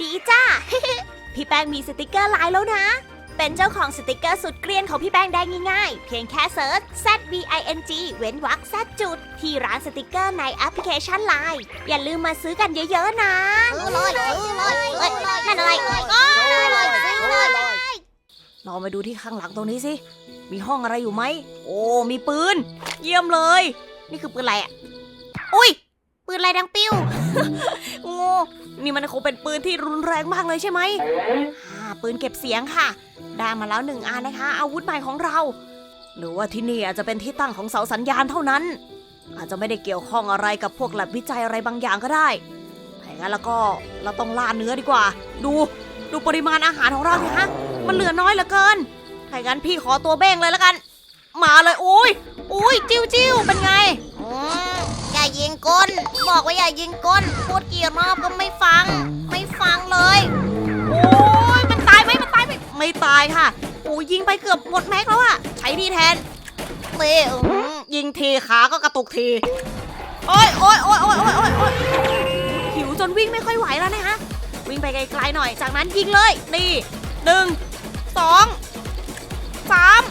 ดีจ้า พี่แป้งมีสติกเกอร์ลายแล้วนะ เป็นเจ้าของสติกเกอร์สุดเกรียนของพี่แป้งได้ง่ายๆ เพียงแค่เซิร์ช Z V I N G เว้นวรรค Z จุด ที่ร้านสติกเกอร์ในแอปพลิเคชันไลน์อย่าลืมมาซื้อกันเยอะๆนะซื้อเลยซื้อเลยเอ้ยนั่นอะไรอ๋อลองมาดูที่ข้างหลังตรงนี้สิ มีห้องอะไรอยู่ไหม โอ้ มีปืน เยี่ยมเลย นี่คือปืนอะไรอะ อุ้ย นอะไรดังปิ้วโอ้นี่มันคงเป็นปืนที่รุนแรงมากเลยใช่ไหมอ่าปืนเก็บเสียงค่ะ ได้มาแล้วหนึ่งอันนะคะ อาวุธใหม่ของเรา หรือว่าที่นี่อาจจะเป็นที่ตั้งของเสาสัญญาณเท่านั้น อาจจะไม่ได้เกี่ยวข้องอะไรกับพวกแลบวิจัยอะไรบางอย่างก็ได้ถ้าอย่างนั้นแล้วก็เราต้องล่าเนื้อดีกว่า ดูดูปริมาณอาหารของเราสิฮะ มันเหลือน้อยเหลือเกิน ถ้าอย่างนั้นพี่ขอตัวเบ้งเลยแล้วกัน มาเลยอุ้ยอุ้ยจิ้วจิ้วเป็นไง ย่ายิงก้น บอกว่าอย่ายิงก้น พูดกี่รอบก็ไม่ฟัง ไม่ฟังเลย โอ้ยมันตายไหมมันตายไหมไม่ตายค่ะ โอ้ยยิงไปเกือบหมดแม็กแล้วอะใช้ดีแทนเต้อื้อหือยิงทีขาก็กระตุกที โอ้ยโอ้ยโอ้ยโอ้ยโอ้ยโอ้ยโอ้ยหิวจนวิ่งไม่ค่อยไหวแล้วนะคะวิ่งไปไกลๆหน่อย จากนั้นยิงเลย นี่หนึ่งสองสาม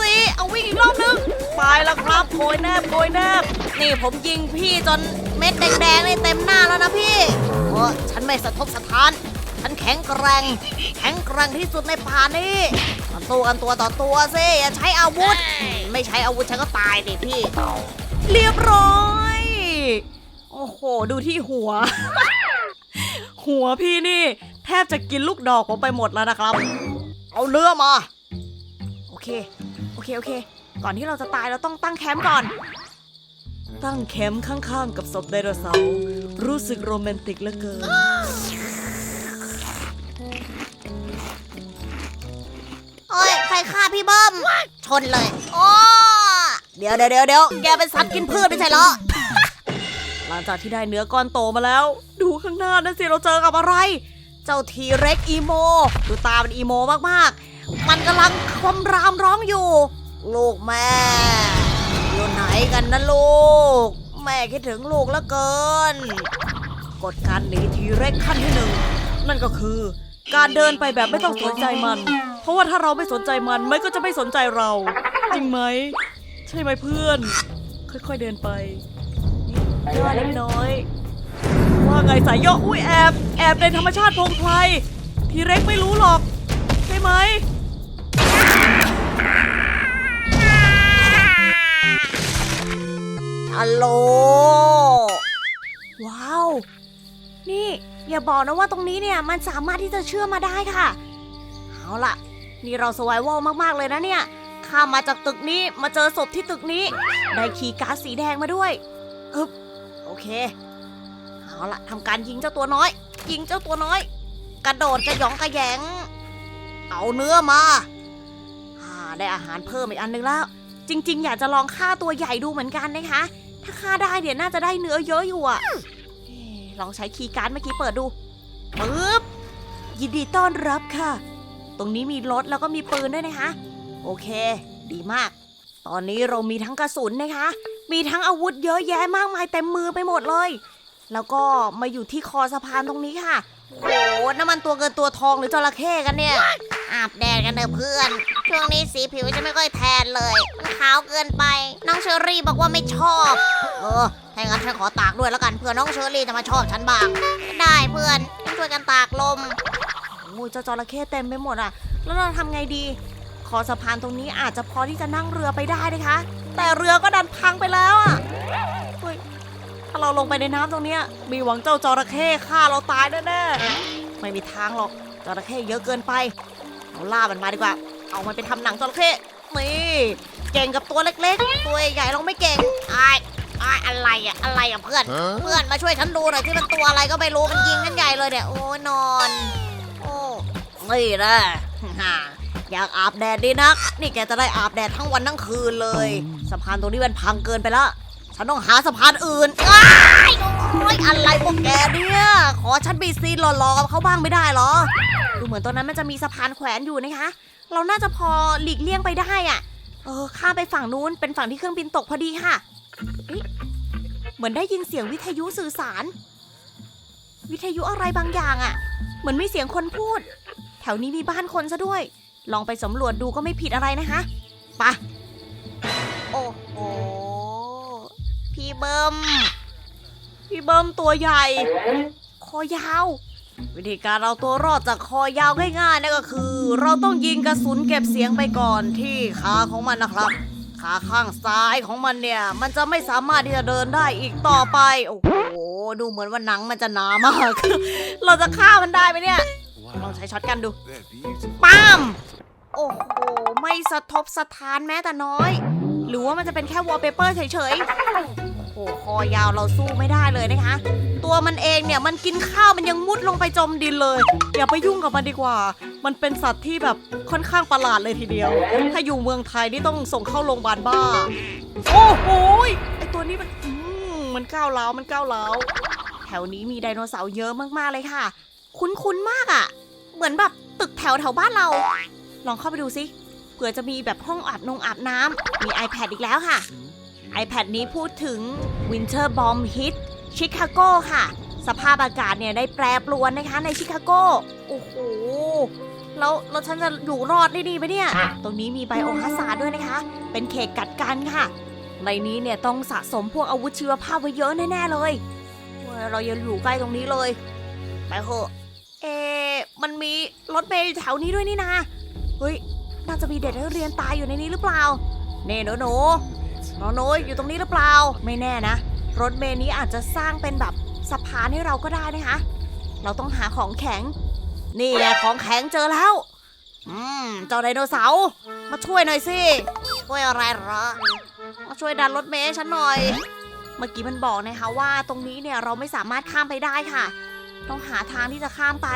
สี่เอาวิ่งอีกรอบนึงไปแล้วครับโกยแนบโกยแนบนี่ผมยิงพี่จนเม็ดแดงๆนี่เต็มหน้าแล้วนะพี่โอ้ฉันไม่สะทกสะท้าน ฉันแข็งแกร่ง แข็งแกร่งที่สุดในป่านี้มาสู้กันตัวต่อตัวสิอย่าใช้อาวุธ ไม่ใช้อาวุธฉันก็ตายดิพี่ เรียบร้อย โอ้โห ดูที่หัว หัวพี่นี่ แทบจะกินลูกดอกผมไปหมดแล้วนะครับ เอาเรือมา โอเค เคโอเค ก่อนที่เราจะตายเราต้องตั้งแคมป์ก่อน ตั้งแคมป์ข้างๆ กับศพไดโนเสาร์รู้สึกโรแมนติกเหลือเกิน โอ้ยใครฆ่าพี่เบิ้มชนเลย โอ้เดี๋ยวเดี๋ยวเดี๋ยวเดี๋ยวแกเป็นสัตว์กินพืชไม่ใช่เหรอ หลังจากที่ได้เนื้อก้อนโตมาแล้ว ดูข้างหน้านั่นสิเราเจอกับอะไร เจ้าทีเร็กอีโม ดูตามันอีโมมากๆ มันกำลังคลำรามร้องอยู่ ลูกแม่ อยู่ไหนกันนะลูก แม่คิดถึงลูกแล้วเกิน กฎการหนีทีเร็กขั้นที่หนึ่งนั่นก็คือ การเดินไปแบบไม่ต้องสนใจมัน เพราะว่าถ้าเราไม่สนใจมันมันก็จะไม่สนใจเรา จริงไหม ใช่ไหมเพื่อน ค่อยๆเดินไปนี่ย่อเล็กน้อยว่าไงสายย่ออุ้ยแอบ แอบในธรรมชาติพงไพรทีเร็กไม่รู้หรอก ใช่ไหม ฮัลโหล ว้าว นี่ อย่าบอกนะว่าตรงนี้เนี่ยมันสามารถที่จะเชื่อมมาได้ค่ะ เอาล่ะ นี่เราสวายวอลมากๆเลยนะเนี่ย ข้ามมาจากตึกนี้มาเจอศพที่ตึกนี้ ได้คีย์การ์ดสีแดงมาด้วยอึบโอเค เอาล่ะทำการยิงเจ้าตัวน้อย ยิงเจ้าตัวน้อย กระโดดกระหยองกระแยง เอาเนื้อมาอ่าได้อาหารเพิ่มอีกอันนึงแล้วจริง ๆ อยากจะลองฆ่าตัวใหญ่ดูเหมือนกันนะคะ ถ้าฆ่าได้เดี๋ยวน่าจะได้เนื้อเยอะอยู่อะเอ๊ะลองใช้คีย์การ์ดเมื่อกี้เปิดดูปึ๊บยินดีต้อนรับค่ะ ตรงนี้มีรถแล้วก็มีปืนด้วยนะคะ โอเค ดีมาก ตอนนี้เรามีทั้งกระสุนนะคะ มีทั้งอาวุธเยอะแยะมากมายเต็มมือไปหมดเลย แล้วก็มาอยู่ที่คอสะพานตรงนี้ค่ะ โอ้โหน้ำมันตัวเงินตัวทองหรือจระเข้กันเนี่ย อาบแดดกันเถอะเพื่อน ช่วงนี้สีผิวจะไม่ค่อยแทนเลย มันขาวเกินไป น้องเชอรี่บอกว่าไม่ชอบ เออถ้าอย่างนั้นฉันขอตากด้วยแล้วกันเพื่อน้องเชอรี่จะมาชอบฉันบ้าง ได้เพื่อนช่วยกันตากลมโอ้ยเจ้าจระเข้เต็มไปหมดอะ แล้วเราทำไงดีคอสะพานตรงนี้อาจจะพอที่จะนั่งเรือไปได้นะคะ แต่เรือก็ดันพังไปแล้วอะเฮ้ย ถ้าเราลงไปในน้ำตรงเนี้ย มีหวังเจ้าจระเข้ฆ่าเราตายแน่ๆไม่มีทางหรอกจระเข้เยอะเกินไปเอาล่ามันมาดีกว่า เอามันไปทำหนังจระเข้นี่เก่งกับตัวเล็กๆ ตัวใหญ่ๆเราไม่เก่งไอ้ไอ้อะไรอะอะไรอะเพื่อน เพื่อนมาช่วยฉันดูหน่อยที่มันตัวอะไรก็ไม่รู้มันยิงกันใหญ่เลยเนี่ยโอ้ยนอน โอ้นี่นะอยากอาบแดดดีนัก นี่แกจะได้อาบแดดทั้งวันทั้งคืนเลยสะพานตรงนี้มันพังเกินไปละ ฉันต้องหาสะพานอื่นอ้ายโอ้ยอะไรพวกแกเนี่ย ขอฉันบีซีนหล่อๆกับเขาบ้างไม่ได้เหรอ ดูเหมือนตรงนั้นมันจะมีสะพานแขวนอยู่นะคะ เราน่าจะพอหลีกเลี่ยงไปได้อะเออ ข้ามไปฝั่งนู้น เป็นฝั่งที่เครื่องบินตกพอดีค่ะเอ๊ะเหมือนได้ยินเสียงวิทยุสื่อสาร วิทยุอะไรบางอย่างอะ่ะ เหมือนมีเสียงคนพูด แถวนี้มีบ้านคนซะด้วย ลองไปสำรวจดูก็ไม่ผิดอะไรนะคะ ไป เบิมพี่เบิ้มตัวใหญ่ คอยาว วิธีการเอาตัวรอดจากคอยาวง่ายๆนั่นก็คือ เราต้องยิงกระสุนเก็บเสียงไปก่อนที่ขาของมันนะครับ ขาข้างซ้ายของมันเนี่ย มันจะไม่สามารถที่จะเดินได้อีกต่อไป โอ้โหดูเหมือนว่าหนังมันจะหนามาก เราจะฆ่ามันได้ไหมเนี่ยลองใช้ช็อตกันดูป้ามโอ้โหไม่สะทบสะท้านแม้แต่น้อย หรือว่ามันจะเป็นแค่วอลเปเปอร์เฉยๆ โอ้โหคอยาวเราสู้ไม่ได้เลยนะคะ ตัวมันเองเนี่ยมันกินข้าวมันยังมุดลงไปจมดินเลย อย่าไปยุ่งกับมันดีกว่า มันเป็นสัตว์ที่แบบค่อนข้างประหลาดเลยทีเดียว ถ้าอยู่เมืองไทยนี่ต้องส่งเข้าโรงพยาบาลบ้า โอ้โหไอตัวนี้มันมันก้าวเร้ามันก้าวเร้าแถวนี้มีไดโนเสาร์เยอะมากๆเลยค่ะ คุ้นๆมากอะ่ะ เหมือนแบบตึกแถวแถวบ้านเรา ลองเข้าไปดูสิเผื่อจะมีแบบห้องอาบนงอาบน้ำมี iPad อีกแล้วค่ะ iPad นี้พูดถึง Winter Bomb Hit ชิคาโกค่ะ สภาพอากาศเนี่ยได้แปรปรวนนะคะในชิคาโก โอ้โห แล้วแล้วฉันจะอยู่รอดได้ดีไหมเนี่ย ตรงนี้มีไบโอฮาซาร์ดด้วยนะคะ เป็นเขตกัดกันค่ะ ในนี้เนี่ยต้องสะสมพวกอาวุธชีวภาพไว้เยอะแน่ๆเลยเว้ยเรายังอยู่ใกล้ตรงนี้เลย ไปเถอะ เอะมันมีรถเมล์อยู่แถวนี้ด้วยนี่นะ เฮ้ย น่าจะมีเด็กนักเรียนตายอยู่ในนี้หรือเปล่า เน่หนูห นูหนูหนูอยู่ตรงนี้หรือเปล่า ไม่แน่นะ รถเมล์นี้อาจจะสร้างเป็นแบบสะพานให้เราก็ได้นะคะ เราต้องหาของแข็ง นี่ไงของแข็งเจอแล้ว อืม เจ้าไดโนเสาร์ มาช่วยหน่อยสิ ช่วยอะไรเหรอ มาช่วยดันรถเมล์ฉันหน่อย เมื่อกี้มันบอกนะคะว่าตรงนี้เนี่ยเราไม่สามารถข้ามไปได้ค่ะ ต้องหาทางที่จะข้ามไป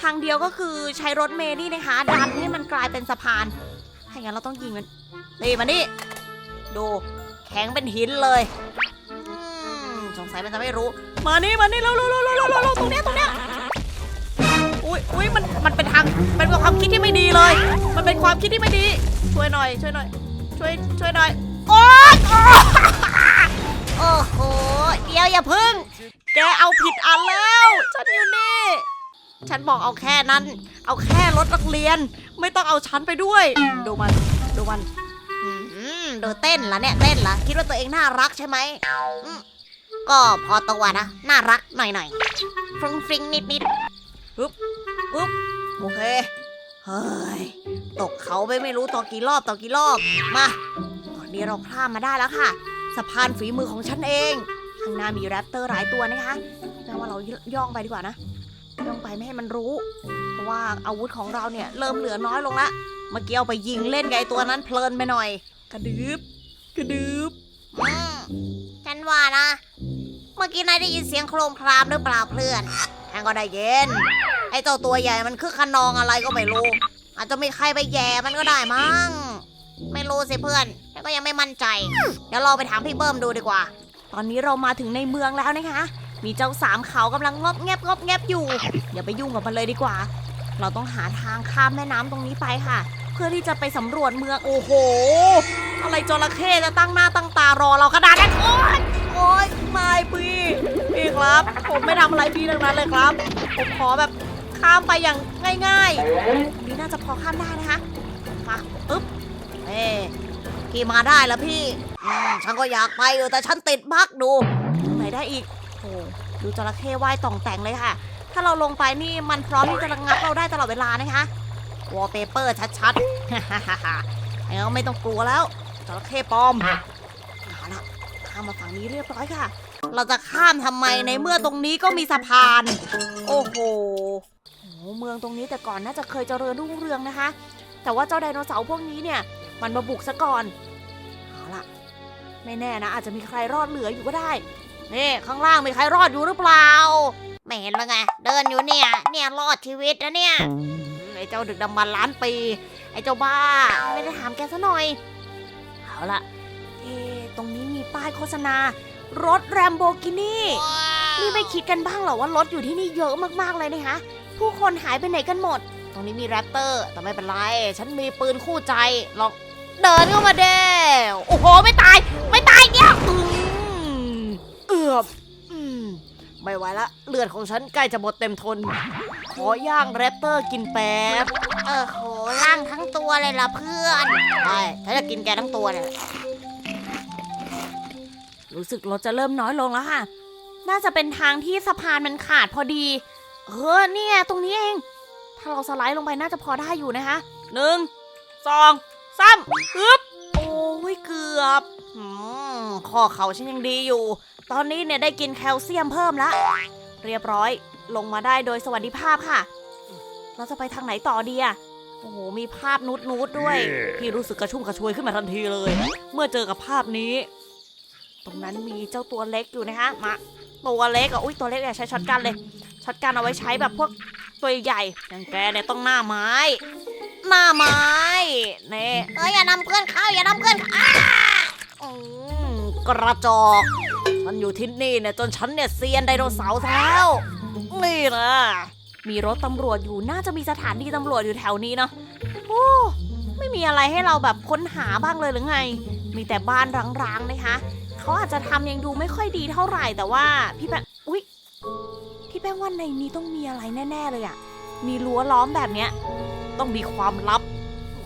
ทางเดียวก็คือใช้รถเมล์นี่นะคะ ดันให้มันกลายเป็นสะพานถ้าอย่างนั้นเราต้องยิงมันนี่มานี่ ดู แข็งเป็นหินเลยสงสัยมันจะไม่รู้ มานี่มานี่เร็วเร็วเร็วเร็วเร็วตรงเนี้ยตรงเนี้ยอุ้ยอุ้ยมันมันเป็นทางเป็นความคิดที่ไม่ดีเลย มันเป็นความคิดที่ไม่ดี ช่วยหน่อย ช่วยหน่อย ช่วยช่วยหน่อยโอ๊ยโหโอ้โหเดี๋ยวอย่าพึ่ง แกเอาผิดอันแล้ว ฉันอยู่นี่ ฉันบอกเอาแค่นั้น เอาแค่รถนักเรียน ไม่ต้องเอาฉันไปด้วย ดูมัน ดูมัน ดูเต้นละเนี่ยเต้นละคิดว่าตัวเองน่ารักใช่ไหมก็พอตัวนะ น่ารักหน่อยๆฟรุ้งฟริ้งนิดนิดปึ๊บโอเคเฮ้ยตกเขาไปไม่รู้ต่อกี่รอบต่อกี่รอบมาตอนนี้เราข้ามมาได้แล้วค่ะ สะพานฝีมือของฉันเองข้างหน้ามีแรปเตอร์หลายตัวนะคะแปลว่าเราย่องไปดีกว่านะ ย่องไปไม่ให้มันรู้ เพราะว่าอาวุธของเราเนี่ยเริ่มเหลือน้อยลงละเมื่อกี้เอาไปยิงเล่นกับไอตัวนั้นเพลินไปหน่อย กระดึบกระดึบๆอืมฉันว่านะ เมื่อกี้นายได้ยินเสียงโครมครามหรือเปล่าเพื่อนแทงก็ได้เย็น ไอเจ้าตัวใหญ่มันคือขนองอะไรก็ไม่รู้ อาจจะมีใครไปแย่มันก็ได้มั้ง ไม่รู้สิเพื่อนฉันก็ยังไม่มั่นใจ เดี๋ยวเราไปถามพี่เบิ้มดูดีกว่า ตอนนี้เรามาถึงในเมืองแล้วนะคะ มีเจ้าสามเขากำลังงอบแงบงอบแงบอยู่ อย่าไปยุ่งกับมันเลยดีกว่า เราต้องหาทางข้ามแม่น้ำตรงนี้ไปค่ะ เพื่อที่จะไปสำรวจเมืองโอ้โห อะไรจระเข้จะตั้งหน้าตั้งตารอเราขนาดนั้นโอ๊ยโอ๊ยไม่พี่พี่ครับ ผมไม่ทำอะไรพี่ทั้งนั้นเลยครับ ผมขอแบบข้ามไปอย่างง่ายๆนี่น่าจะพอข้ามได้นะคะมาปึ๊บเอ้พี่มาได้แล้วพี่ฉันก็อยากไปอยู่แต่ฉันติดบั๊กดูไหนได้อีก โอ้ดูจระเข้ว่ายต่องแต่งเลยค่ะ ถ้าเราลงไปนี่มันพร้อมที่จะระงับเราได้ตลอดเวลานะคะวอลเปเปอร์ชัดๆแล้วไม่ต้องกลัวแล้วจระเข้ปลอมเอาละข้ามมาฝั่งนี้เรียบร้อยค่ะ เราจะข้ามทำไมในเมื่อตรงนี้ก็มีสะพานโอ้โหโอ้โหเมืองตรงนี้แต่ก่อนน่าจะเคยเจริญรุ่งเรืองนะคะ แต่ว่าเจ้าไดโนเสาร์พวกนี้เนี่ย มันมาบุกซะก่อน เอาล่ะ ไม่แน่นะ อาจจะมีใครรอดเหลืออยู่ก็ได้ นี่ข้างล่างมีใครรอดอยู่หรือเปล่า ไม่เห็นแล้วไง เดินอยู่เนี่ย เนี่ยรอดชีวิตนะเนี่ยอืมไอ้เจ้าดึกดำบรรพ์ล้านปี ไอ้เจ้าบ้า ไม่ได้ถามแกซะหน่อย เอาละเอะตรงนี้มีป้ายโฆษณา รถแรมโบกินี่นี่ไม่คิดกันบ้างเหรอว่ารถอยู่ที่นี่เยอะมากๆเลยนะคะผู้คนหายไปไหนกันหมด ตรงนี้มีแรปเตอร์ แต่ไม่เป็นไร ฉันมีปืนคู่ใจ ลองเดินเข้ามาเด้โอ้โห ไม่ตาย ไม่ตายเดียว อืมเอือบ อืม ไม่ไหวละ เลือดของฉันใกล้จะหมดเต็มทน ขอย่างแรปเตอร์กินแป๊บ เออโหล่างทั้งตัวเลยล่ะเพื่อนใช่ฉันจะกินแกทั้งตัวเนี่ย รู้สึกรถจะเริ่มน้อยลงแล้วค่ะ น่าจะเป็นทางที่สะพานมันขาดพอดี เออเนี่ย ตรงนี้เอง ถ้าเราสไลด์ลงไปน่าจะพอได้อยู่นะคะหนึ่งสองสามฮึบโอ้ยเกือบ อืมข้อเข่าฉันยังดีอยู่ ตอนนี้เนี่ยได้กินแคลเซียมเพิ่มแล้วเรียบร้อยลงมาได้โดยสวัสดิภาพค่ะ เราจะไปทางไหนต่อดีอะโอ้โห มีภาพนูดนูดๆด้วย พี่รู้สึกกระชุ่มกระชวยขึ้นมาทันทีเลย เมื่อเจอกับภาพนี้ ตรงนั้นมีเจ้าตัวเล็กอยู่นะคะ มาตัวเล็กอะอุ้ยตัวเล็กอยากใช้ช็อตกันเลยช็อตกันเอาไว้ใช้แบบพวกตัวใหญ่ๆอย่างแกเนี่ยต้องหน้าไม้ หน้าไม้เน่เอ้ยอย่านำเพื่อนเข้าอย่านำเพื่อนเข้าอ้าอืมกระจอก ฉันอยู่ที่นี่เนี่ยจนฉันเนี่ยเซียนไดโนเสาร์ซะแล้ว นี่นะมีรถตำรวจอยู่น่าจะมีสถานีตำรวจอยู่แถวนี้เนาะโอ้ไม่มีอะไรให้เราแบบค้นหาบ้างเลยหรือไง มีแต่บ้านร้างๆนะคะเขาอาจจะทำยังดูไม่ค่อยดีเท่าไหร่แต่ว่าพี่แป้งอุ๊ยพี่แป้งว่าในนี้ต้องมีอะไรแน่ ๆ เลยอะมีรั้วล้อมแบบเนี้ยต้องมีความลับ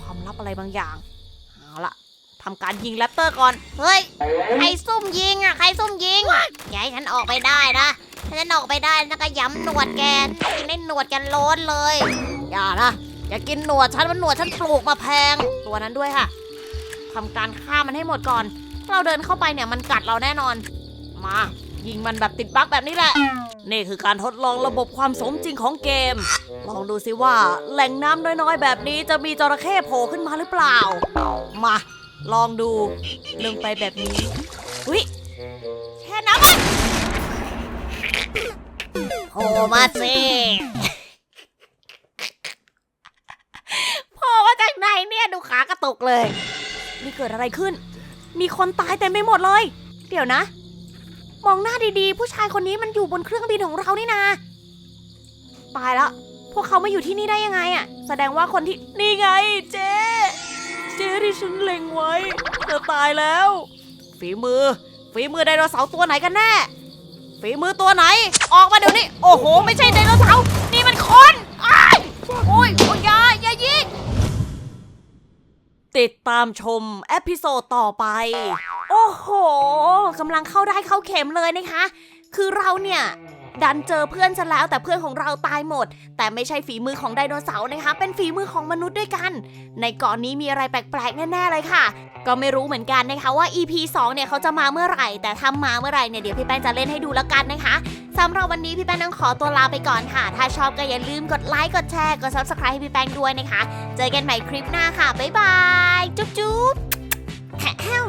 ความลับอะไรบางอย่างเอาละ ทำการยิงแรปเตอร์ก่อน เฮ้ย ใครซุ่มยิงอะ ใครซุ่มยิงอย่าให้ฉันออกไปได้นะถ้าฉันออกไปได้ฉันก็ย้ำหนวดแกกินได้หนวดกันโล้นเลย อย่านะ อย่ากินหนวดฉันมันหนวดฉันปลูกมาแพง ตัวนั้นด้วยค่ะทำการฆ่ามันให้หมดก่อนถ้าเราเดินเข้าไปเนี่ยมันกัดเราแน่นอน มายิงมันแบบติดบั๊กแบบนี้แหละ นี่คือการทดลองระบบความสมจริงของเกม ลองดูสิว่าแหล่งน้ำน้อยๆ แบบนี้จะมีจระเข้โผล่ขึ้นมาหรือเปล่า มา ลองดูลงไปแบบนี้ อุ้ยแช่น้ำมันโผล่มาสิโผล่มาจากไหนเนี่ยดูขากระตุกเลย นี่เกิดอะไรขึ้น มีคนตายเต็มไปหมดเลย เดี๋ยวนะ มองหน้าดีๆ ผู้ชายคนนี้มันอยู่บนเครื่องบินของเรานี่นาตายแล้ว พวกเขามาอยู่ที่นี่ได้ยังไงอะแสดงว่าคนที่นี่ไงเจ๊ เจ๊ที่ฉันเล็งไว้ เธอตายแล้ว ฝีมือ ฝีมือไดโนเสาร์ตัวไหนกันแน่ ฝีมือตัวไหน ออกมาเดี๋ยวนี้ โอ้โห ไม่ใช่ไดโนเสาร์ นี่มันคนอ้ายโอ้ยโอ้ยอยาอย่ายิง ติดตามชมเอพิโซดต่อไป โอ้โหกำลังเข้าได้เข้าเข็มเลยนะคะ คือเราเนี่ย ดันเจอเพื่อนซะแล้วแต่เพื่อนของเราตายหมด แต่ไม่ใช่ฝีมือของไดโนเสาร์นะคะ เป็นฝีมือของมนุษย์ด้วยกัน ในเกาะนนี้มีอะไรแปลกๆ แน่ๆเลยค่ะ ก็ไม่รู้เหมือนกันนะคะว่า EP 2 เนี่ยเขาจะมาเมื่อไหร่ แต่ถ้ามาเมื่อไหร่เนี่ยเดี๋ยวพี่แป้งจะเล่นให้ดูแล้วกันนะคะสำหรับวันนี้พี่แป้งต้องขอตัวลาไปก่อนค่ะ ถ้าชอบก็อย่าลืมกดไลค์กดแชร์กด subscribe ให้พี่แป้งด้วยนะคะ เจอกันใหม่คลิปหน้าค่ะบ๊ายบายจุ๊บจุ๊บแฮม